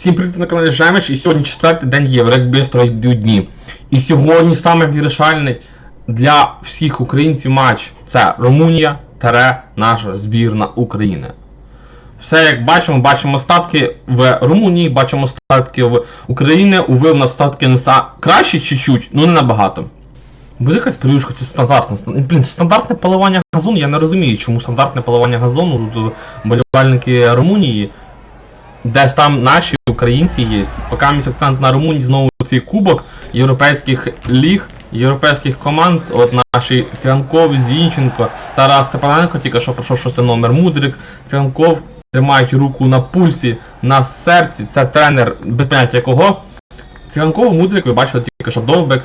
Всім привіт на каналі Жемеш, і сьогодні четвертий день євро, як бистро йдуть дні. І сьогодні саме вирішальний для всіх українців матч це Румунія таре наша збірна України. Все як бачимо, бачимо статки в Румунії, бачимо статки в Україні. Уви в нас статки не са... кращі чуть-чуть, ну не набагато. Буде якась плюшка, це стандартне. Блін, стандартне поливання газону. Я не розумію, чому стандартне поливання газону. Тут болівальники Румунії десь там наші українці є. Поки мій акцент на Румунії знову цей кубок європейських ліг, європейських команд. От наші Циганков, Зінченко, Тарас Степаненко, тільки що пройшов шостий номер Мудрик, Циганков тримають руку на пульсі, на серці. Це тренер без поняття якого. Циганков, Мудрик, ви бачили тільки що Довбек.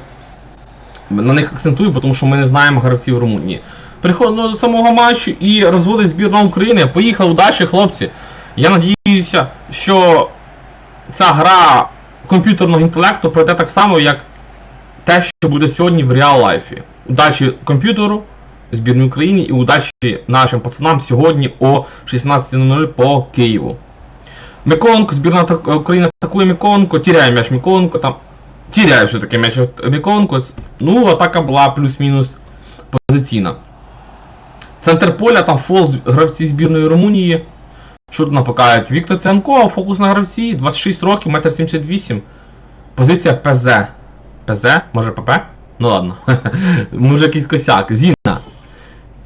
На них акцентую, тому що ми не знаємо гравців Румунії. Приходимо до самого матчу і розводить збірна України. Поїхали удачі, хлопці. Я надіюся, що ця гра комп'ютерного інтелекту пройде так само, як те, що буде сьогодні в реал лайфі. Удачі комп'ютеру, збірній Україні і удачі нашим пацанам сьогодні о 16.00 по Києву. Миколенко, збірна так- України атакує Миколенко, тіряє м'яч Миколенко, там тіряє все-таки м'яч Миколенко. Ну, атака була плюс-мінус позиційна. Центр поля, там фол гравці збірної Румунії. Що тут напакають? Віктор Циганков, фокус на гравці, 26 років, 1,78 м. Позиція ПЗ. ПЗ? Може ПП? Ну ладно. Може якийсь косяк. Зіна.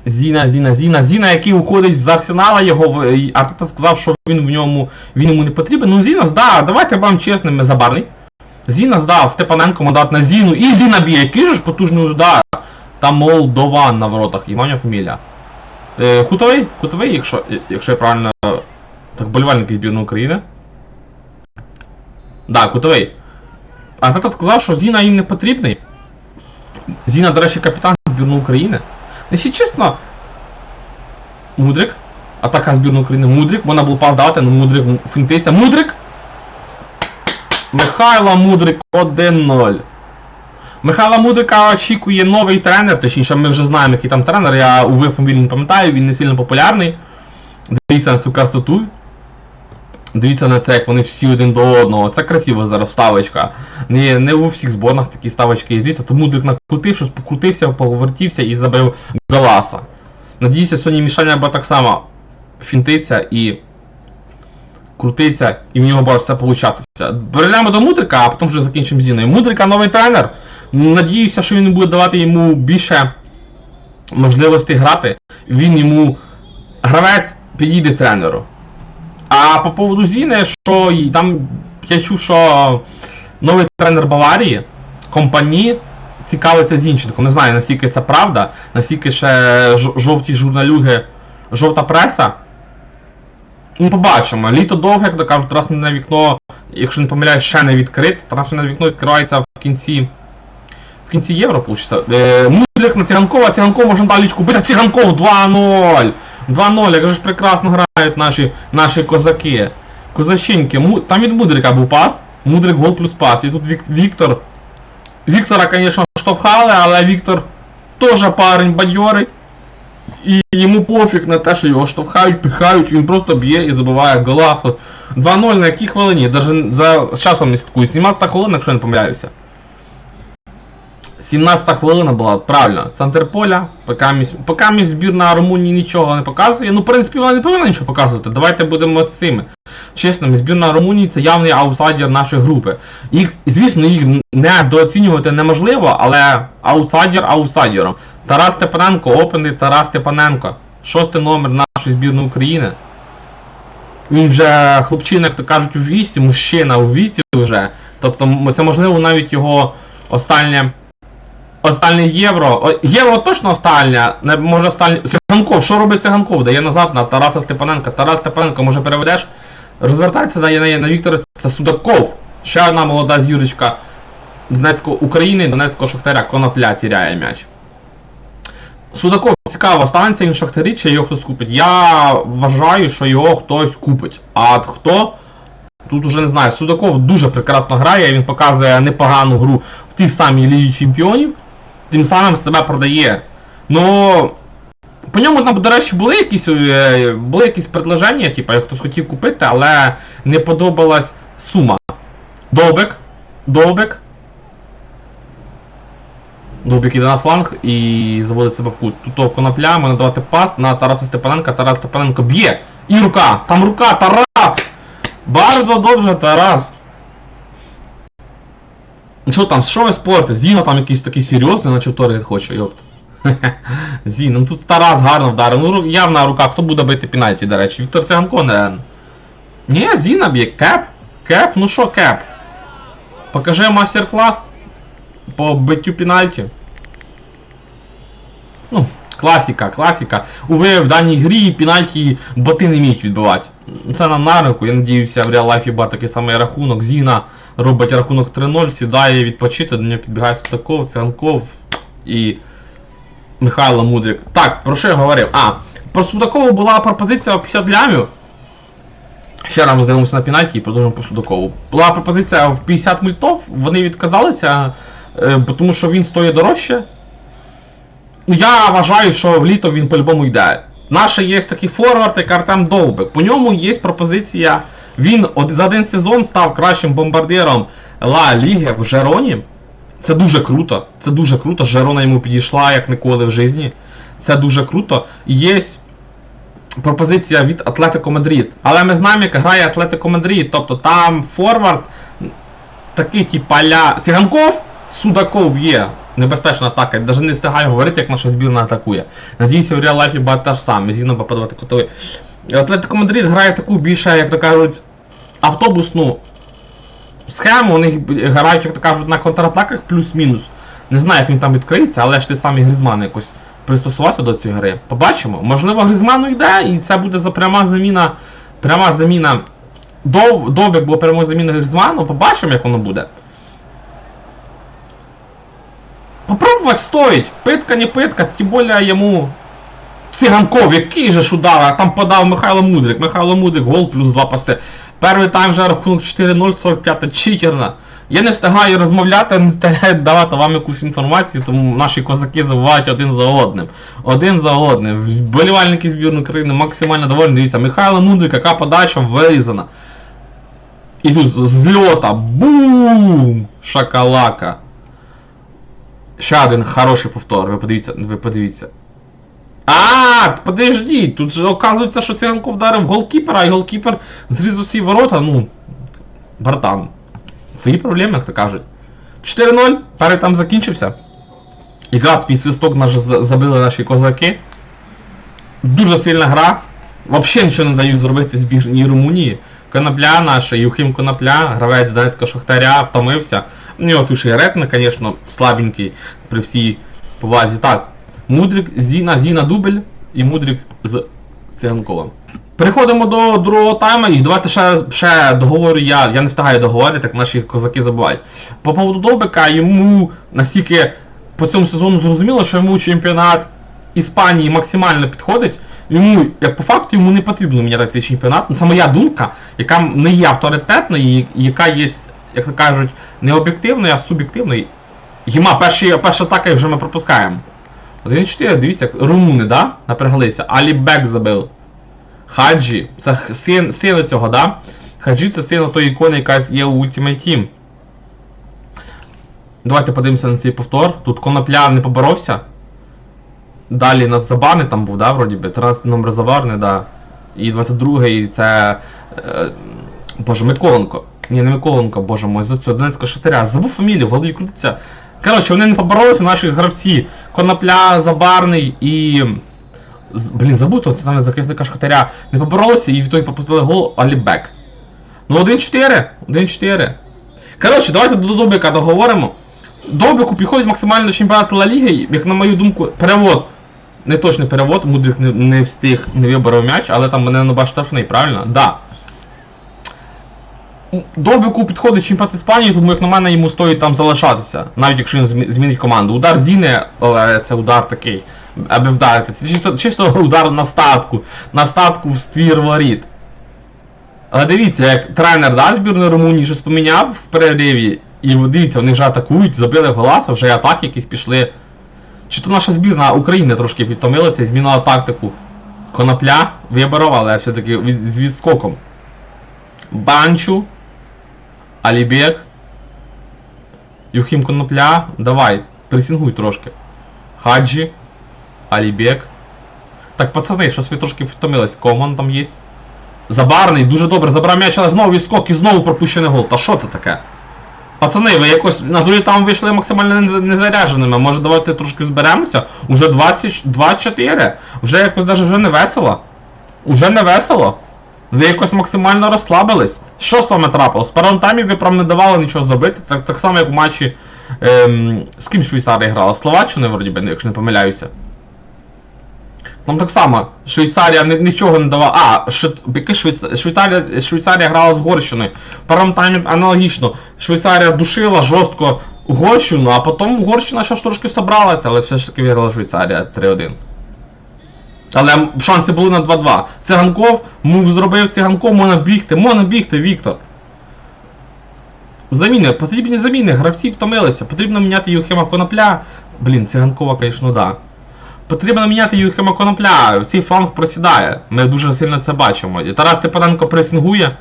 Зіна, Зіна, Зіна, Зіна, який уходить з арсенала, його Артета сказав, що він в ньому він йому не потрібен. Ну Зіна здав, давайте будемо чесними, забарний. Зіна здав, Степаненко мандат на Зіну, і Зіна б'є, який ж потужний удар. Там Молдован на воротах, Іванів фамілія. Е, Кутовий? Кутовий, якщо, якщо я правильно. Так, болівальники збірної України. Да, Кутовий. А тата сказав, що Зіна їм не потрібний. Зіна, до речі, капітан збірної України. Якщо чесно. Мудрик. Атака збірної України. Мудрик. Можна було пас давати, але Мудрик фінтиться. Мудрик! Михайло Мудрик 1-0. Михайла Мудрика очікує новий тренер, точніше, ми вже знаємо, який там тренер. Я уви фамілію не пам'ятаю, він не сильно популярний. Дивіться на цю красоту. Дивіться на це, як вони всі один до одного. Це красиво зараз ставочка. Не, не у всіх зборах такі ставочки є. Дивіться, то Мудрик накрутив, щось покрутився, повертівся і забив Галаса. Надіюся, сьогодні Мішаня буде так само фінтиться і крутиться, і в нього буде все получатися. Перейдемо до Мудрика, а потім вже закінчимо зіною. Мудрика новий тренер. Надіюся, що він буде давати йому більше можливостей грати. Він йому гравець підійде тренеру. А по поводу Зіни, що там я чув, що новий тренер Баварії, компанії, цікавиться Зінченком. Не знаю, наскільки це правда, наскільки ще жовті журналюги, жовта преса. Ну, побачимо. Літо довге, як то кажуть, трансферне вікно, якщо не помиляюсь, ще не відкрите. Трансферне вікно відкривається в кінці. В кінці євро. Е, Мудрик на Циганкова, Циганков можна далі купити. Циганков 2-0! 2-0, як же ж прекрасно грають наші, наші козаки. Козаченьки, Му- там від Мудрика був пас. Мудрик гол плюс пас. І тут Вік- Віктор. Віктора, звісно, штовхали, але Віктор теж парень бадьорий. І йому пофіг на те, що його штовхають, пихають, він просто б'є і забиває гола. 2-0 на якій хвилині? Даже за часом не слідкую. 17 хвилина, якщо я не помиляюся. 17 хвилина була, правильно. Центр поля, поки місь збірна Румунії нічого не показує. Ну, в принципі, вона не повинна нічого показувати. Давайте будемо цими. Чесними, збірна Румунії це явний аутсайдер нашої групи. Їх, звісно, їх недооцінювати неможливо, але аутсайдер аутсайдером. Тарас Степаненко, опенний Тарас Степаненко. Шостий номер нашої збірної України. Він вже хлопчина, як то кажуть, у вісті, мужчина у вісті вже. Тобто це можливо навіть його останнє. Останнє євро. Євро точно останнє. Не може останнє. Циганков, що робить Циганков? Дає назад на Тараса Степаненка. Тарас Степаненко, може переведеш? Розвертається дає на, на Віктора. Це Судаков. Ще одна молода зірочка Донецької України, Донецького Шахтаря, конопля тіряє м'яч. Судаков цікаво, станеться він Шахтарі, чи його хтось купить. Я вважаю, що його хтось купить. А хто? Тут уже не знаю. Судаков дуже прекрасно грає, він показує непогану гру в тій самій Лігі Чемпіонів, тим самим себе продає. Ну. По ньому там, до речі, були якісь, е, були якісь предложення, типу, як хтось хотів купити, але не подобалась Сума. Довбек. Довбек. Довбик іде на фланг і заводить себе в кут. Тут конопля, можна давати пас на Тараса Степаненка. Тарас Степаненко б'є. І рука! Там рука! Тарас! Bardzo добре, Тарас! Що там, що ви спорите? Зіно там якийсь такий серйозний, наче торгет хоче, йопт. Зін, ну тут Тарас гарно вдарив. Ну явна рука, хто буде бити пенальті, до речі. Віктор Циганко, не. Ні, Зіна б'є. Кеп? Кеп? Ну що кеп? Покажи мастер-клас по биттю пенальті. Ну, класіка, класіка. Уве в даній грі пенальті боти не вміють відбивати. Це нам на руку, я надіюся, в реал лайфі буде такий самий рахунок. Зіна робить рахунок 3-0, сідає відпочити, до нього підбігає Судаков, Циганков і Михайло Мудрик. Так, про що я говорив? А, про Судакова була пропозиція в 50 лямів. Ще раз дивимося на пенальті і продовжуємо по Судакову. Була пропозиція в 50 мультов, вони відказалися, е, тому що він стоїть дорожче. Ну, Я вважаю, що в літо він по-любому йде. Наше є такий форвард, як Артем Довбик. По ньому є пропозиція. Він за один сезон став кращим бомбардиром Ла Ліги в Жероні. Це дуже круто. Це дуже круто. Жерона йому підійшла як ніколи в житті. Це дуже круто. Є пропозиція від Атлетико Мадрид. Але ми знаємо, як грає Атлетико Мадрид. Тобто там форвард такий типа ля. Циганков, Судаков є. Небезпечна атака. Навіть не встигаю говорити, як наша збірна атакує. Надіюся, в реал лайфі буде те ж саме. Зіно попадати кутовий. Атлетико Мадрид грає таку більше, як то кажуть, автобусну схему. Вони грають, як то кажуть, на контратаках плюс-мінус. Не знаю, як він там відкриється, але ж ти самі Грізман якось пристосувався до цієї гри. Побачимо. Можливо, Грізману йде, і це буде за пряма заміна. Пряма заміна. Дов, Довбик була пряма заміна Грізману. Побачимо, як воно буде. Попробувати стоїть. Питка не питка, тим більше йому. Циганков, який же ж удар, там подав Михайло Мудрик. Михайло Мудрик, гол плюс 2 паси. Перший тайм вже рахунок 4-0, 45 читерна. Я не встигаю розмовляти, не встигаю давати вам якусь інформацію, тому наші козаки забувають один за одним. Один за одним. Болівальники збірної України максимально довольні. Дивіться, Михайло Мудрик, яка подача вирізана. І тут зльота. Бум! Шакалака. Ще один хороший повтор, ви подивіться, ви подивіться. А, подождіть, тут же оказується, що Циганко вдарив голкіпера, і голкіпер зрізав свої ворота, ну. Братан. Твої проблеми, як то кажуть. 4-0, перший там закінчився. Якраз під свисток наш забили наші козаки. Дуже сильна гра. Взагалі нічого не дають зробити збірній Румунії. Конопля наша, Юхим Конопля, гравець Донецького Шахтаря, втомився. У нього тут ще й звісно, слабенький при всій повазі. Так, Мудрик, Зіна, Зіна дубль і Мудрик з Циганковим. Переходимо до другого тайма і давайте ще, ще договорю я. Я не встигаю договорити, так наші козаки забувають. По поводу Довбика йому настільки по цьому сезону зрозуміло, що йому чемпіонат Іспанії максимально підходить. Йому, як по факту, йому не потрібно міняти цей чемпіонат. Це моя думка, яка не є авторитетною, і яка є, як то кажуть, не об'єктивною, а суб'єктивною. Єма, перші, перша атака вже ми пропускаємо. 1-4, дивіться, як румуни, да? Напряглися. Алібек забив. Хаджі, це син, син цього, да? Хаджі це син тої ікони, яка є у Ultimate Team. Давайте подивимося на цей повтор. Тут конопля не поборовся. Далі нас забарний там був, да, вроді би. 13 номер забарний, да. І 22-й це. Е, боже, Миколенко. Ні, не Миколенко, боже мой, з цього Донецького шатаря. Забув фамілію, в голові крутиться. Коротше, вони не поборолися, наші гравці. Конопля, Забарний і. Блін, забув того саме захисника Шахтаря. Не поборолися і в ітогі пропустили гол Алібек. Ну 1-4. 1-4. Коротше, давайте до Добика договоримо. Добику підходить максимально до чемпіонату Ла Ліги, як на мою думку, перевод. Не точний перевод, Мудрик не, не встиг, не виборов м'яч, але там мене набаш штрафний, правильно? Да. Добику підходить чемпіонат Іспанії, тому як на мене йому стоїть там залишатися, навіть якщо він змінить команду. Удар Зіне, але це удар такий, аби вдарити. Це чисто, чисто удар на статку, на статку в ствір воріт. Але дивіться, як тренер да, збірної Румунії щось поміняв в перериві, і дивіться, вони вже атакують, забили голаса, вже атаки якісь пішли. Чи то наша збірна України трошки підтомилася і змінила тактику. Конопля виборов, але все-таки з відскоком. Банчу. Алібек. Юхім Конопля. Давай, пресінгуй трошки. Хаджі. Алібек. Так, пацани, щось ви трошки втомились. Коман там є. Забарний, дуже добре, забрав м'яч, але знову відскок і знову пропущений гол. Та що це таке? Пацани, ви якось на зорі там вийшли максимально не- незарядженими. Може давайте трошки зберемося? Уже 24. Вже якось навіть вже не весело. Уже не весело. Ви якось максимально розслабились. Що саме трапилось? В першому таймі ви прям не давали нічого зробити. Так, так само, як в матчі. Ем, з ким Швейцарія грала? З Словаччиною, вроді би, якщо не помиляюся. Там так само, Швейцарія нічого не давала. А, Швейц- Швейцарія, Швейцарія грала з Угорщиною. В першому таймі аналогічно. Швейцарія душила жорстко Угорщину, а потім Угорщина ще трошки собралася, але все ж таки виграла Швейцарія 3-1. Але шанси були на 2-2. Циганков, мув зробив циганков, можна бігти, можна бігти, Віктор. Заміни, потрібні заміни, гравці втомилися. Потрібно міняти Юхима Конопля. Блін, циганкова, звісно, да. Потрібно міняти Юхима Конопля, цей фланг просідає. Ми дуже сильно це бачимо. І Тарас Степаненко пресингує.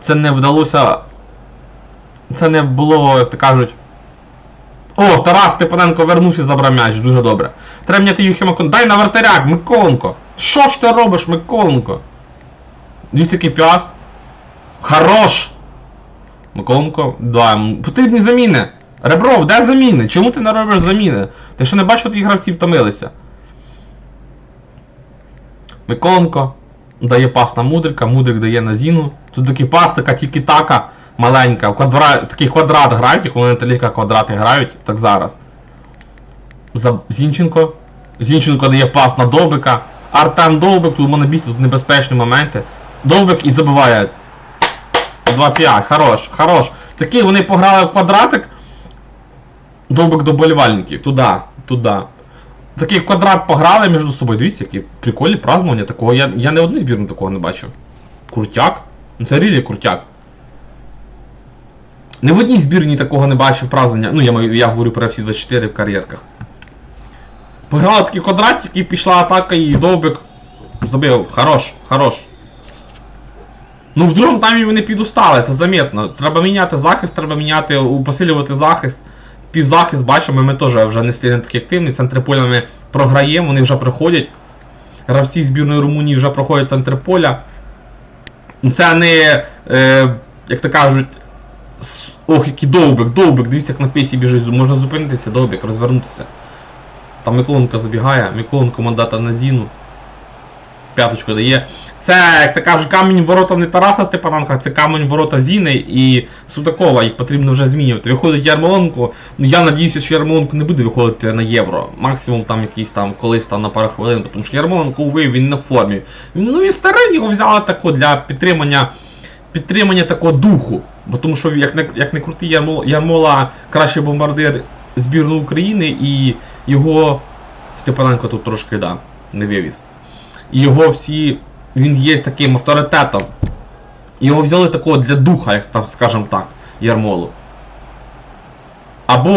Це не вдалося. Це не було, як то кажуть. О, Тарас Степаненко вернувся забрав м'яч, дуже добре. Треба міняти Юхима Конопля. Дай на вратаряк, Миколенко! Що ж ти робиш, Миколенко? Дивіться, який п'яс. Хорош! Миколенко, да, потрібні заміни. Ребров, де заміни? Чому ти не робиш заміни? Ти що не бачиш, що твої гравці втомилися? Миколенко дає пас на Мудрика, Мудрик дає на Зіну. Тут такий пас, така тільки така маленька. Квадра... Такий квадрат грають, як вони таліка квадрати грають, так зараз. За... Зінченко. Зінченко дає пас на Довбика. Артем Довбик, тут можна бігти, тут небезпечні моменти. Довбик і забиває 2-5, хорош, хорош. Такий вони пограли в квадратик. Довбик до болівальників. Туди, туди. Такий квадрат пограли між собою. Дивіться, які прикольні празднування такого. Я, я не одну збірну такого не бачив. Крутяк? Ну, Це рілі крутяк. Не в одній збірні такого не бачив празднування. Ну, я, я говорю про всі 24 в кар'єрках. Пограли такий квадратик і пішла атака і довбик забив. Хорош, хорош. Ну, в другому таймі вони підустали, це замітно. Треба міняти захист, треба міняти, посилювати захист. Півзахист, бачимо, ми теж вже не сильно такі активні. Центри поля ми програємо, вони вже приходять. Гравці збірної Румунії вже проходять центр поля. Ну, Це не, е, як то кажуть, ох, який довбик, довбик, дивіться, як на пісі біжить, можна зупинитися, довбик, розвернутися. Там Миколенко забігає, Миколенко мандата на Зіну. П'яточку дає. Це, як то кажуть, камінь в ворота не Тараса Степаненка, це камінь ворота Зіни і Судакова, їх потрібно вже змінювати. Виходить Ярмоленко. Ну я надіюся, що Ярмоленко не буде виходити на євро. Максимум там якийсь там колись там на пару хвилин, тому що Ярмоленко увив, він в формі. Ну і старий його взяли тако для підтримання підтримання такого духу. Бо тому що як не, як не крутий Ярмола, Ярмола кращий бомбардир збірної України і його Степаненко тут трошки да, не вивіз. Його всі. Він є таким авторитетом. Його взяли такого для духа, як скажем так, Ярмолу. Або.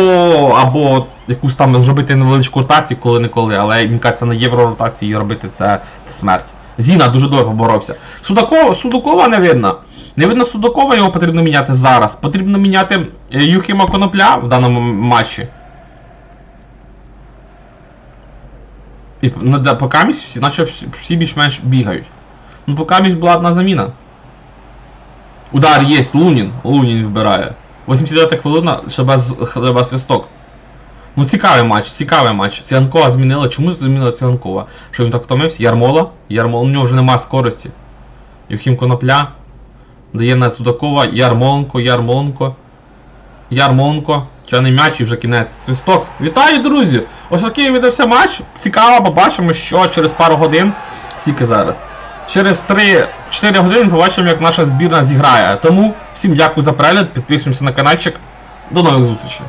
або якусь там зробити невеличку ротацію коли-неколи, але мені кажеться, на євроротації робити це, це смерть. Зіна дуже добре поборовся. Судакова, Судакова не видно. Не видно Судакова, його потрібно міняти зараз. Потрібно міняти е, Юхіма Конопля в даному матчі. І да, по камість всі, наче всі, більш-менш бігають. Ну по камість була одна заміна. Удар є, Лунін. Лунін вбирає. 89 хвилина, без свисток. Ну цікавий матч, цікавий матч. Циганкова змінила. Чому змінила Циганкова? Що він так втомився? Ярмола. Ярмола, у нього вже немає скорості. Юхім Конопля. Дає на Судакова, Ярмоленко, Ярмоленко. Ярмоленко. Чайний м'яч і вже кінець свисток. Вітаю, друзі! Ось такий видався матч. Цікаво, побачимо, що через пару годин. Скільки зараз. Через 3-4 години побачимо, як наша збірна зіграє. Тому всім дякую за перегляд, підписуємося на каналчик. До нових зустрічей.